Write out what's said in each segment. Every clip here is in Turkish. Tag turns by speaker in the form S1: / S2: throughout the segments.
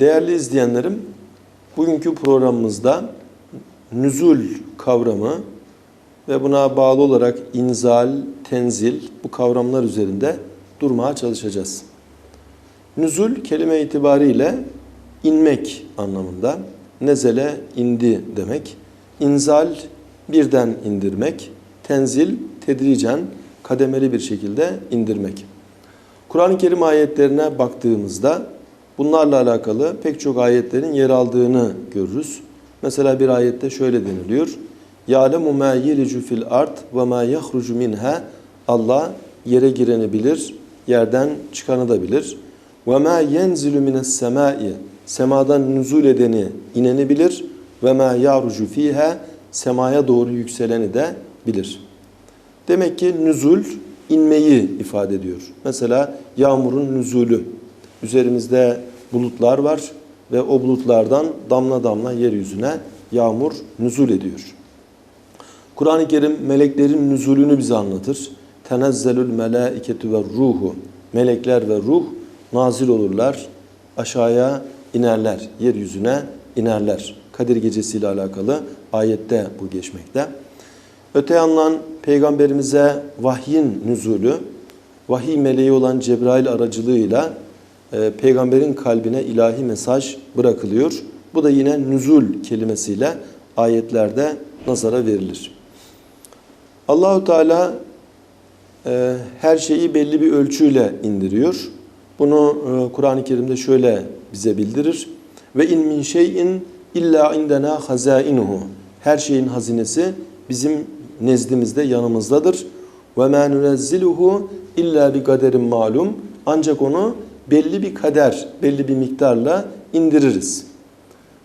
S1: Değerli izleyenlerim, bugünkü programımızda nüzul kavramı ve buna bağlı olarak inzal, tenzil bu kavramlar üzerinde durmaya çalışacağız. Nüzul kelime itibariyle inmek anlamında. Nezele indi demek. İnzal birden indirmek. Tenzil tedricen kademeli bir şekilde indirmek. Kur'an-ı Kerim ayetlerine baktığımızda bunlarla alakalı pek çok ayetlerin yer aldığını görürüz. Mesela bir ayette şöyle deniliyor. يَعْلَمُ مَا يَلِجُ فِي الْاَرْضِ وَمَا يَخْرُجُ مِنْهَا Allah yere gireni bilir, yerden çıkanı da bilir. وَمَا يَنْزِلُ مِنَ السَّمَاءِ Semadan nüzul edeni, ineni bilir. وَمَا يَعْرُجُ ف۪يهَا Semaya doğru yükseleni de bilir. Demek ki nüzul inmeyi ifade ediyor. Mesela yağmurun nüzulü. Üzerimizde bulutlar var ve o bulutlardan damla damla yeryüzüne yağmur nüzul ediyor. Kur'an-ı Kerim meleklerin nüzulünü bize anlatır. Tenezzelül melâiketu ve ruhu. Melekler ve ruh nazil olurlar. Aşağıya inerler. Yeryüzüne inerler. Kadir gecesiyle alakalı ayette bu geçmekte. Öte yandan peygamberimize vahyin nüzulü, vahiy meleği olan Cebrail aracılığıyla e, peygamberin kalbine ilahi mesaj bırakılıyor. Bu da yine nüzul kelimesiyle ayetlerde nazara verilir. Allahu Teala e, her şeyi belli bir ölçüyle indiriyor. Bunu e, Kur'an-ı Kerim'de şöyle bize bildirir. Ve in min şeyin illa indena hazainuhu. Her şeyin hazinesi bizim nezdimizde yanımızdadır. Ve ma nunezziluhu illa bi kaderin malum. Ancak onu belli bir kader, belli bir miktarla indiririz.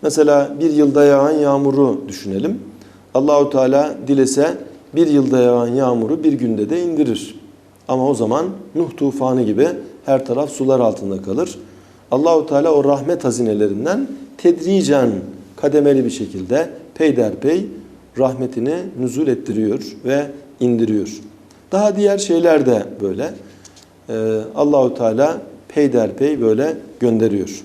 S1: Mesela bir yılda yağan yağmuru düşünelim. Allahu Teala dilese bir yılda yağan yağmuru bir günde de indirir. Ama o zaman Nuh tufanı gibi her taraf sular altında kalır. Allahu Teala o rahmet hazinelerinden tedricen kademeli bir şekilde peyderpey rahmetini nüzul ettiriyor ve indiriyor. Daha diğer şeyler de böyle. Ee, Allahu Teala peyderpey böyle gönderiyor.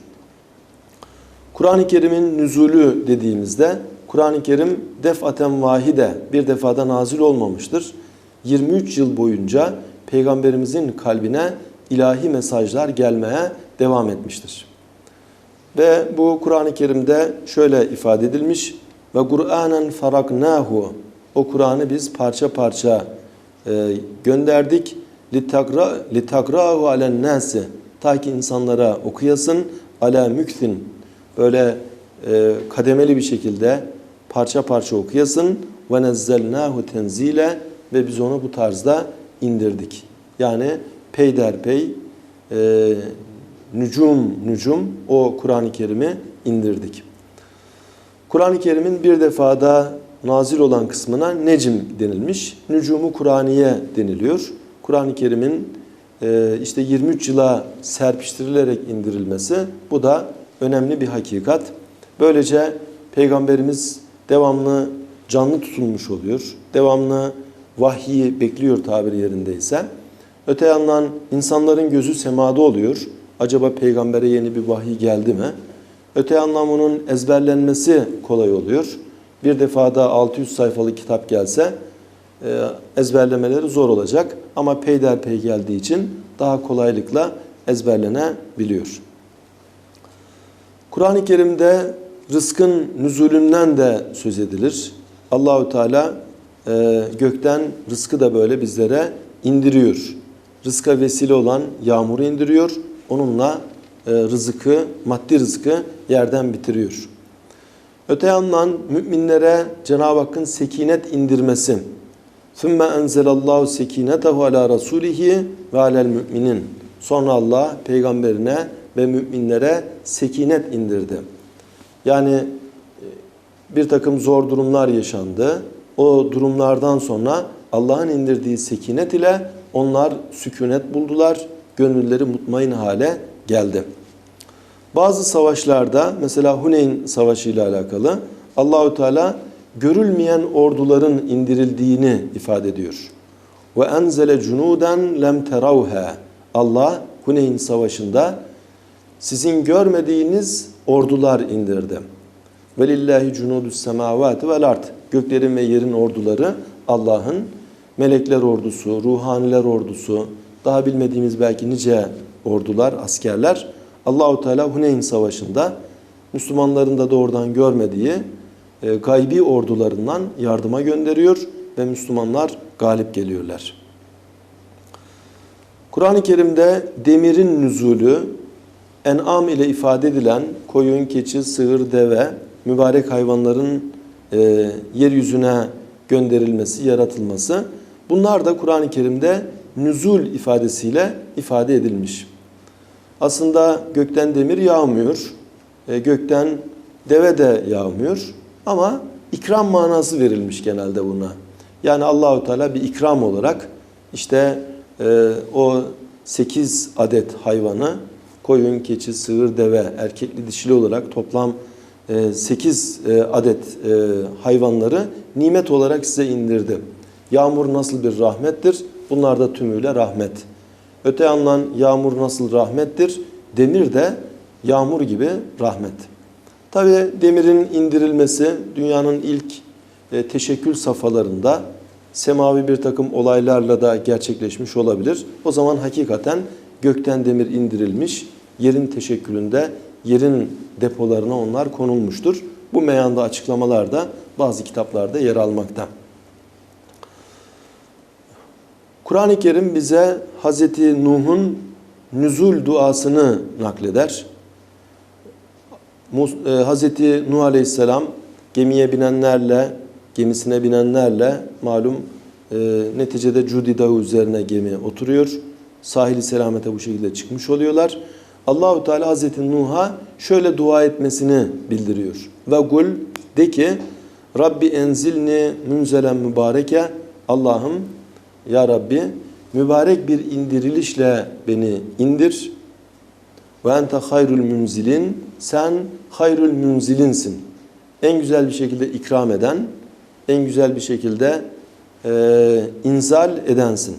S1: Kur'an-ı Kerim'in nüzulü dediğimizde Kur'an-ı Kerim defaten vahide bir defada nazil olmamıştır. 23 yıl boyunca peygamberimizin kalbine ilahi mesajlar gelmeye devam etmiştir. Ve bu Kur'an-ı Kerim'de şöyle ifade edilmiş ve Kur'anen faraknahu o Kur'an'ı biz parça parça e, gönderdik litakra litakrahu alen nasi ta ki insanlara okuyasın ala müktin böyle e, kademeli bir şekilde parça parça okuyasın ve nezzelnahu tenzile ve biz onu bu tarzda indirdik. Yani peyderpey e, nücum nücum o Kur'an-ı Kerim'i indirdik. Kur'an-ı Kerim'in bir defada nazil olan kısmına necim denilmiş. Nücumu Kur'aniye deniliyor. Kur'an-ı Kerim'in işte 23 yıla serpiştirilerek indirilmesi bu da önemli bir hakikat. Böylece Peygamberimiz devamlı canlı tutulmuş oluyor. Devamlı vahyi bekliyor tabiri yerindeyse. Öte yandan insanların gözü semada oluyor. Acaba peygambere yeni bir vahiy geldi mi? Öte yandan bunun ezberlenmesi kolay oluyor. Bir defada 600 sayfalık kitap gelse e, ezberlemeleri zor olacak. Ama peyderpey geldiği için daha kolaylıkla ezberlenebiliyor. Kur'an-ı Kerim'de rızkın nüzulünden de söz edilir. Allahü Teala e, gökten rızkı da böyle bizlere indiriyor. Rızka vesile olan yağmuru indiriyor. Onunla e, rızkı, maddi rızkı yerden bitiriyor. Öte yandan müminlere Cenab-ı Hakk'ın sekinet indirmesi. ثُمَّ أَنْزَلَ اللّٰهُ سَك۪ينَتَهُ عَلَى رَسُولِهِ وَعَلَى الْمُؤْمِنِينَ Sonra Allah peygamberine ve müminlere sekinet indirdi. Yani e, bir takım zor durumlar yaşandı. O durumlardan sonra Allah'ın indirdiği sekinet ile onlar sükunet buldular. Gönülleri mutmain hale geldi. Bazı savaşlarda mesela Huneyn Savaşı ile alakalı Allahü Teala görülmeyen orduların indirildiğini ifade ediyor. Ve enzele cunuden lem teravha. Allah Huneyn Savaşı'nda sizin görmediğiniz ordular indirdi. Velillahi cunudus semavati vel ard. Göklerin ve yerin orduları Allah'ın melekler ordusu, ruhaniler ordusu, daha bilmediğimiz belki nice ordular, askerler Allahu Teala Huneyn Savaşı'nda Müslümanların da doğrudan görmediği e, gaybi ordularından yardıma gönderiyor ve Müslümanlar galip geliyorlar. Kur'an-ı Kerim'de demirin nüzulü en'am ile ifade edilen koyun, keçi, sığır, deve, mübarek hayvanların e, yeryüzüne gönderilmesi, yaratılması bunlar da Kur'an-ı Kerim'de nüzul ifadesiyle ifade edilmiş. Aslında gökten demir yağmıyor, e, gökten deve de yağmıyor ama ikram manası verilmiş genelde buna. Yani Allahu Teala bir ikram olarak işte e, o 8 adet hayvanı koyun, keçi, sığır, deve erkekli dişili olarak toplam 8 adet e, hayvanları nimet olarak size indirdi. Yağmur nasıl bir rahmettir? Bunlar da tümüyle rahmet. Öte yandan yağmur nasıl rahmettir? Demir de yağmur gibi rahmet. Tabi demirin indirilmesi dünyanın ilk e, teşekkül safhalarında semavi bir takım olaylarla da gerçekleşmiş olabilir. O zaman hakikaten gökten demir indirilmiş, yerin teşekkülünde yerin depolarına onlar konulmuştur. Bu meyanda açıklamalar da bazı kitaplarda yer almakta. Kur'an-ı Kerim bize Hz. Nuh'un nüzul duasını nakleder. E, Hz. Nuh Aleyhisselam gemiye binenlerle, gemisine binenlerle malum e, neticede Cudi Dağı üzerine gemi oturuyor. Sahili selamete bu şekilde çıkmış oluyorlar. Allahu Teala Hazreti Nuh'a şöyle dua etmesini bildiriyor. Ve gul de ki Rabbi enzilni münzelen mübareke Allah'ım ya Rabbi mübarek bir indirilişle beni indir. Ve ente hayrul münzilin sen hayrul münzilinsin. En güzel bir şekilde ikram eden, en güzel bir şekilde e, inzal edensin.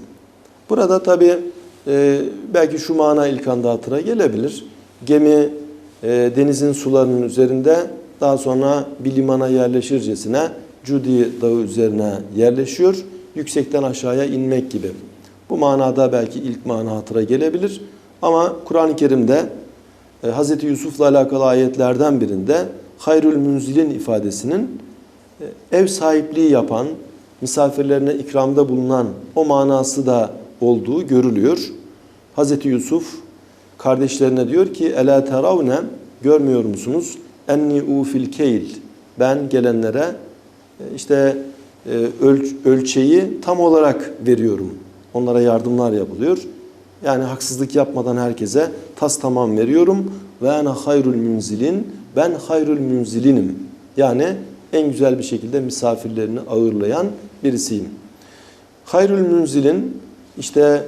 S1: Burada tabi e, belki şu mana ilk anda hatıra gelebilir. Gemi e, denizin sularının üzerinde daha sonra bir limana yerleşircesine Cudi dağı üzerine yerleşiyor. Yüksekten aşağıya inmek gibi. Bu manada belki ilk mana hatıra gelebilir. Ama Kur'an-ı Kerim'de e, Hz. Yusuf'la alakalı ayetlerden birinde hayrül münzilin ifadesinin e, ev sahipliği yapan, misafirlerine ikramda bulunan o manası da olduğu görülüyor. Hz. Yusuf kardeşlerine diyor ki Ela teravne görmüyor musunuz? Enni ufil keyl ben gelenlere e, işte ölç, ölçeği tam olarak veriyorum. Onlara yardımlar yapılıyor. Yani haksızlık yapmadan herkese tas tamam veriyorum. Ve ana hayrul münzilin. Ben hayrul münzilinim. Yani en güzel bir şekilde misafirlerini ağırlayan birisiyim. Hayrul münzilin işte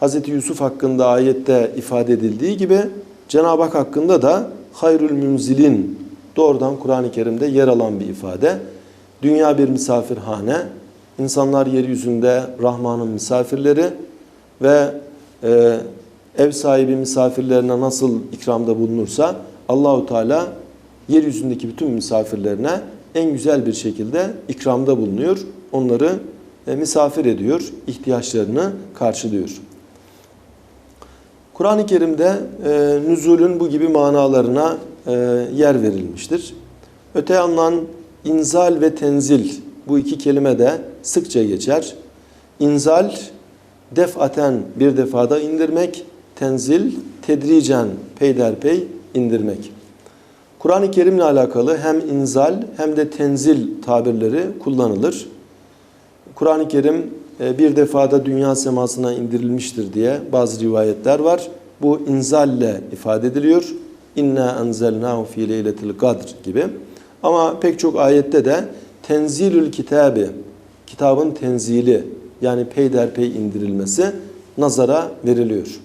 S1: Hz. Yusuf hakkında ayette ifade edildiği gibi Cenab-ı Hak hakkında da hayrul münzilin doğrudan Kur'an-ı Kerim'de yer alan bir ifade. Dünya bir misafirhane, insanlar yeryüzünde Rahman'ın misafirleri ve e, ev sahibi misafirlerine nasıl ikramda bulunursa Allahu Teala yeryüzündeki bütün misafirlerine en güzel bir şekilde ikramda bulunuyor. Onları e, misafir ediyor, ihtiyaçlarını karşılıyor. Kur'an-ı Kerim'de e, nüzulün bu gibi manalarına e, yer verilmiştir. Öte yandan inzal ve tenzil bu iki kelime de sıkça geçer. İnzal defaten bir defada indirmek, tenzil tedricen peyderpey indirmek. Kur'an-ı Kerim'le alakalı hem inzal hem de tenzil tabirleri kullanılır. Kur'an-ı Kerim e, bir defada dünya semasına indirilmiştir diye bazı rivayetler var. Bu inzalle ifade ediliyor. İnna enzelnahu fi leyletil kadr gibi. Ama pek çok ayette de tenzilül kitabi, kitabın tenzili yani peyderpey indirilmesi nazara veriliyor.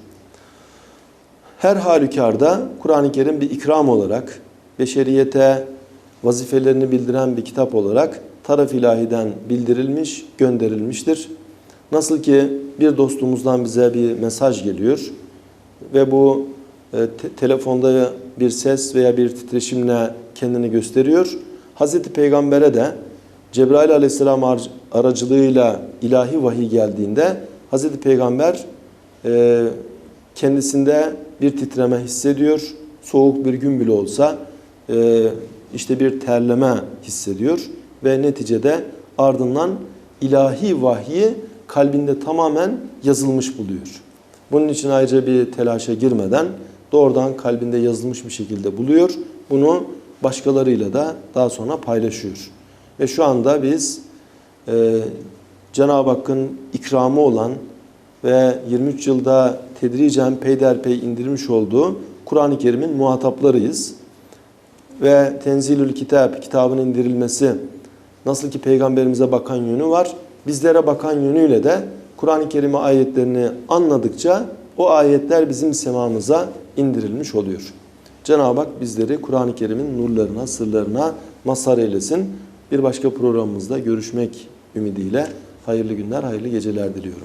S1: Her halükarda Kur'an-ı Kerim bir ikram olarak, beşeriyete vazifelerini bildiren bir kitap olarak taraf ilahiden bildirilmiş, gönderilmiştir. Nasıl ki bir dostumuzdan bize bir mesaj geliyor ve bu e, te telefonda bir ses veya bir titreşimle kendini gösteriyor. Hazreti Peygamber'e de Cebrail aleyhisselam aracılığıyla ilahi vahiy geldiğinde Hazreti Peygamber e, kendisinde bir titreme hissediyor. Soğuk bir gün bile olsa e, işte bir terleme hissediyor ve neticede ardından ilahi vahyi kalbinde tamamen yazılmış buluyor. Bunun için ayrıca bir telaşa girmeden doğrudan kalbinde yazılmış bir şekilde buluyor. Bunu başkalarıyla da daha sonra paylaşıyor. Ve şu anda biz e, Cenab-ı Hakk'ın ikramı olan ve 23 yılda tedricen peyderpey indirmiş olduğu Kur'an-ı Kerim'in muhataplarıyız. Ve Tenzilül Kitap, kitabın indirilmesi nasıl ki peygamberimize bakan yönü var, bizlere bakan yönüyle de Kur'an-ı Kerim ayetlerini anladıkça o ayetler bizim semamıza indirilmiş oluyor. Cenab-ı Hak bizleri Kur'an-ı Kerim'in nurlarına, sırlarına mazhar eylesin. Bir başka programımızda görüşmek ümidiyle hayırlı günler, hayırlı geceler diliyorum.